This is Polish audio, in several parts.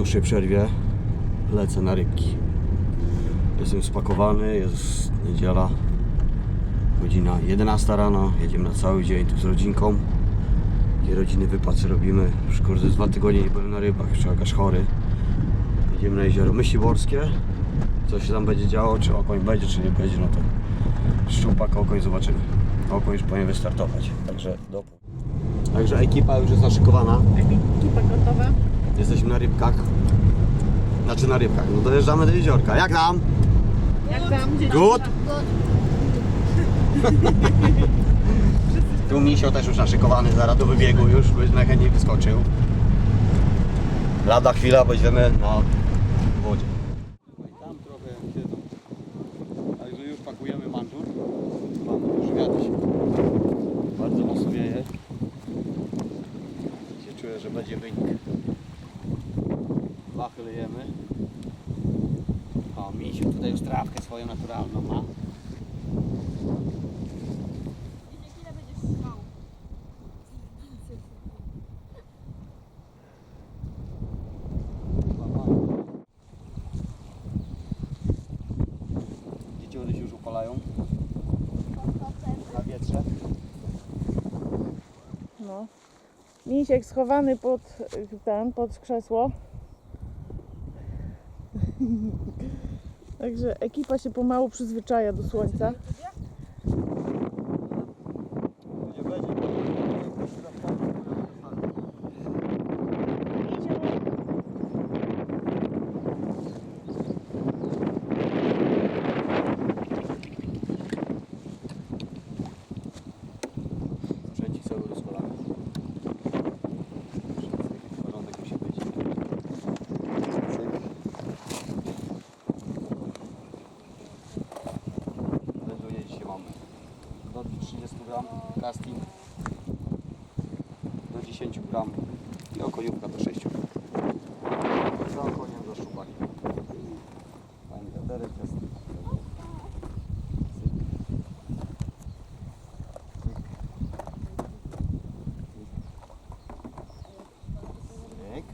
dłuższej przerwie lecę na rybki. Jestem spakowany, jest niedziela, godzina 11 rano, jedziemy na cały dzień tu z rodzinką. Takie rodziny wypad robimy. Już kurde dwa tygodnie nie byłem na rybach, jeszcze jakaś chory. Jedziemy na jezioro Myśliborskie. Co się tam będzie działo, czy okoń będzie, czy nie będzie, no to szczupak, okoń zobaczymy. Okoń już powinien wystartować, także do... Także ekipa już jest naszykowana. Ekipa gotowa. Jesteśmy na rybkach. Znaczy na rybkach. No dojeżdżamy do jeziorka. Jak tam? Jak tam? Gdzie Good? Tu misio też już naszykowany, zaraz do wybiegu już, by najchętniej wyskoczył. Lada chwila, będziemy na wodzie. Tam trochę siedzą. Także już pakujemy mantur. Mamy już wiatr. Bardzo mocno wieje. Się czuję, że będzie wynik. Wachy lejemy. O, misiu tutaj już trawkę swoją naturalną ma. Dzieciory się już upalają na wietrze. No. Misiek schowany pod ten, pod krzesło. Także ekipa się pomału przyzwyczaja do słońca. Gdzie będzie? Sprzęcik cały rozpalany. Porządek musi być. Cyk. Wędruje dzisiaj mamy. Do 30 gram casting. Do 10 gram i okoniówka do 6 gram. Za okoniem do szczupaki. Fajny wiaderek jest. Cyk.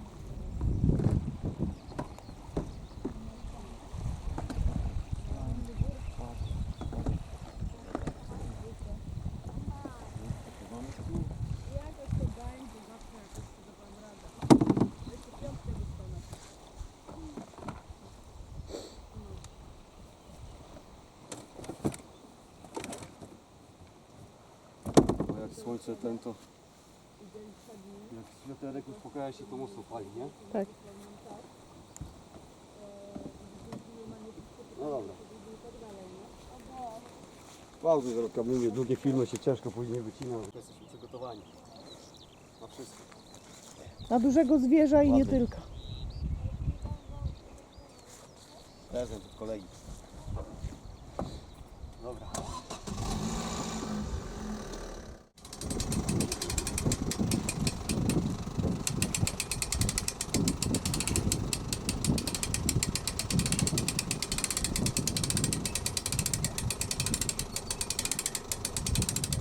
Bo jak słońce ten to... Jak wiaterek uspokaja się, to mocno pali, nie? Tak. No dobra. Pauzy zrobię, mówię, długie filmy się ciężko później wycina. Jesteśmy przygotowani. Na wszystko. Na dużego zwierza i nie Ładnie. tylko. Prezent od kolegi. Dobra.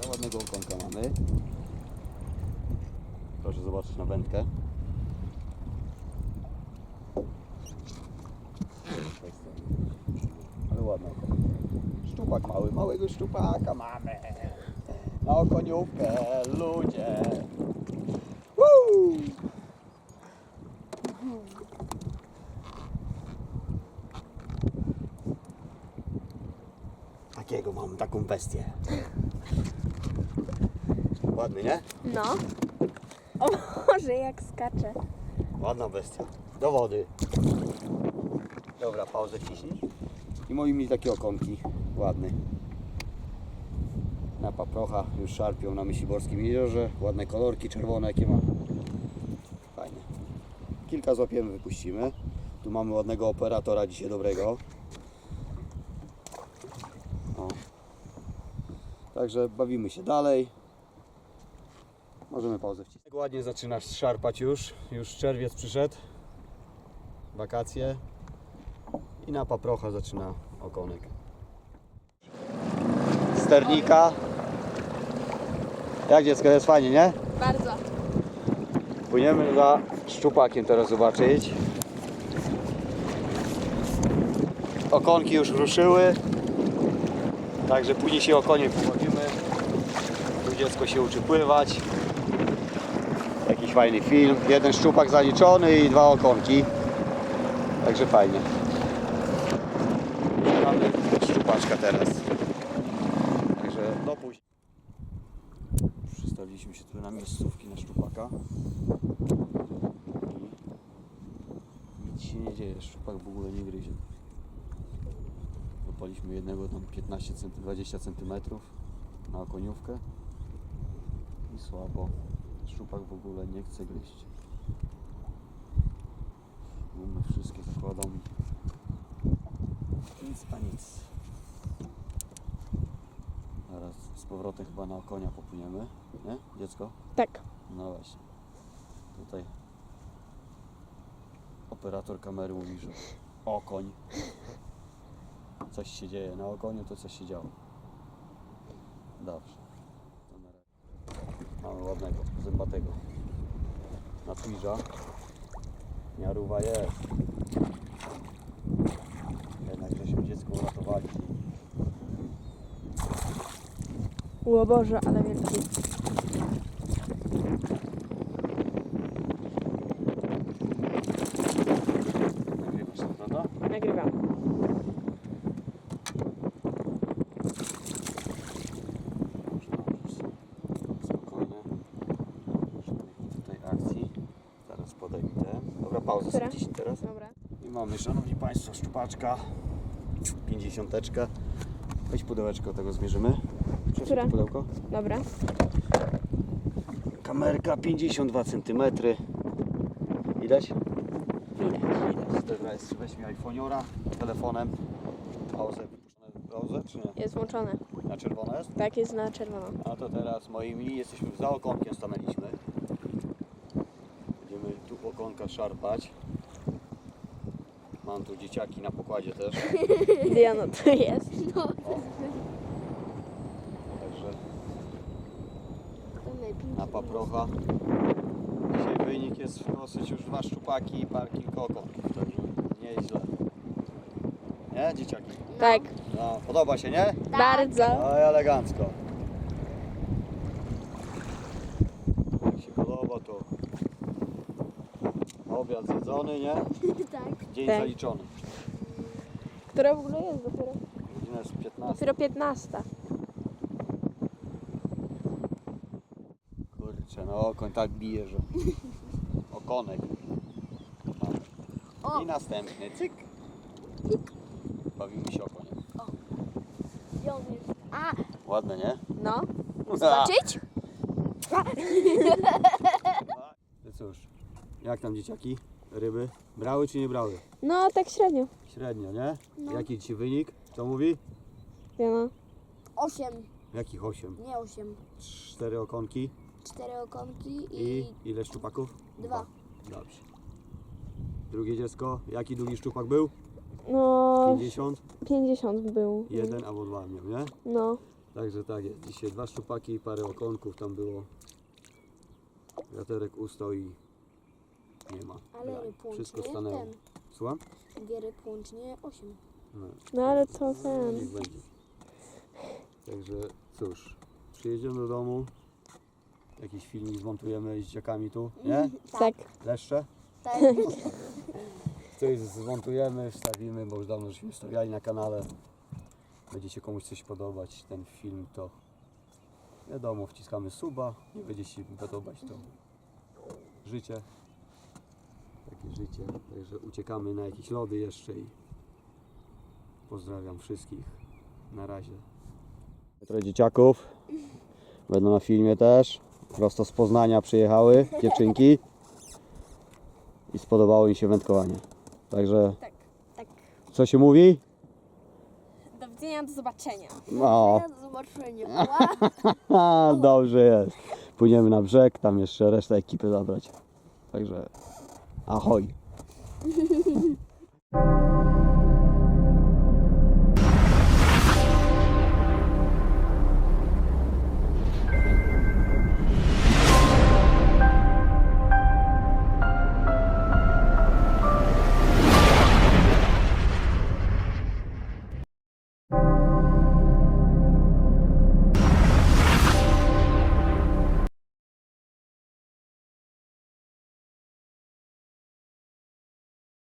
No, Ładnego okonka mamy. Proszę zobaczyć na wędkę. Ale ładna. Szczupak mały, małego szczupaka mamy. Na okoniówkę, ludzie. Woo! Takiego mam, taką bestię. Ładny, nie? No. O Boże, jak skacze. Ładna bestia. Do wody. Dobra, pauzę ciśnij. Moi mi takie okonki. Ładny. Na paprocha już szarpią na Myśliborskim jeziorze. Ładne kolorki czerwone jakie ma. Fajnie. Kilka złapiemy, wypuścimy. Tu mamy ładnego operatora dzisiaj dobrego. O. Także bawimy się dalej. Możemy pauzę wcisnąć. Ładnie zaczynasz szarpać już. Już czerwiec przyszedł. Wakacje. I na paprocha zaczyna ogonek. Sternika. Jak dziecko, jest fajnie, nie? Bardzo. Płyniemy za szczupakiem teraz zobaczyć. Okonki już ruszyły. Także później się o konie pobawimy. Tu dziecko się uczy pływać. Jakiś fajny film. Jeden szczupak zaliczony i dwa okonki. Także fajnie. Szczupaczka teraz. Także do później. Przystawiliśmy się tu na miejscówki na szczupaka. Nic się nie dzieje, szczupak w ogóle nie gryzie. Zapaliśmy jednego tam 15 cm, 20 cm na okoniówkę i słabo. Szczupak w ogóle nie chce gryźć. Gumy wszystkie zakładam. Nic a nic. Teraz z powrotem chyba na konia popłyniemy, nie? Dziecko? Tak. No właśnie. Tutaj operator kamery mówi, że okoń. Coś się dzieje. Na okoniu to coś się działo. Dobrze. To na razie. Mamy ładnego, zębatego. Na twiża. Miaruwa jest. Jednak żeśmy dziecko uratowali. O Boże, ale wielki. Nagrywasz to, prawda? Nagrywam. Spokojnie. Tutaj akcji. Zaraz podejmę te. Dobra, pauzę Która? sobie 10 teraz. Dobra. I mamy, szanowni państwo, szczupaczka. 50. Weź pudełeczko, tego zmierzymy. Która? to pudełko. Dobra. Kamerka 52 cm. Widać? Widać. Widać. Dobra, jest, weź mi iPhone'ora telefonem. Pauzę, wypuszczone pauzę, czy nie? Jest włączone. Na czerwono jest? Tak, jest na czerwono. A to teraz moimi jesteśmy za okonkiem stanęliśmy. Będziemy tu okonka szarpać. Mam tu dzieciaki na pokładzie też. Diana to jest. No, O. Także to najpiękniej. Na paprocha. Dzisiaj wynik jest dosyć już dwa szczupaki i par kilka okonków, także nieźle. Nie, dzieciaki? Tak. No, podoba się, nie? Bardzo. No i elegancko. Jak się podoba to obiad zjedzony, nie? tak. Dzień Tak. zaliczony. Która w ogóle jest dopiero? Godzina jest 15. Dopiero 15. No okoń tak bije, że okonek. Mamy. O. I następny, cyk. Bawimy się on jest? A, Ładne, nie? No. skoczyć? No cóż, jak tam dzieciaki? Ryby? Brały czy nie brały? No, tak średnio. Średnio, nie? No. Jaki ci wynik? Co mówi? Diana. Osiem, Jakich 8? nie osiem. Cztery okonki Cztery okonki i, i ile szczupaków? dwa. Dobrze. Drugie dziecko, jaki drugi szczupak był? No, 50? 50 był. Jeden albo dwa miał, nie? No. Także tak jest. Dzisiaj dwa szczupaki i parę okonków tam było. Wiaterek ustał i nie ma. Ale ryb Wszystko łącznie stanęło. ten. Słucham? Dwie łącznie osiem. No, No ale to ten. niech będzie. Także cóż, przyjedziemy do domu. Jakiś filmik zmontujemy z dzieciakami tu, nie? Tak. Leszcze? Tak. Coś zmontujemy, wstawimy, bo już dawno żeśmy wstawiali na kanale. Będzie się komuś coś podobać, ten film to wiadomo, wciskamy suba, nie będzie się podobać to życie. Takie życie, także uciekamy na jakieś lody jeszcze i pozdrawiam wszystkich. Na razie. Trochę dzieciaków, będą na filmie też. Prosto z Poznania przyjechały dziewczynki i spodobało im się wędkowanie. Także Tak, tak. co się mówi? Do widzenia, do zobaczenia. No, Do zobaczenia. dobrze jest. Płyniemy na brzeg, tam jeszcze resztę ekipy zabrać. Także ahoj.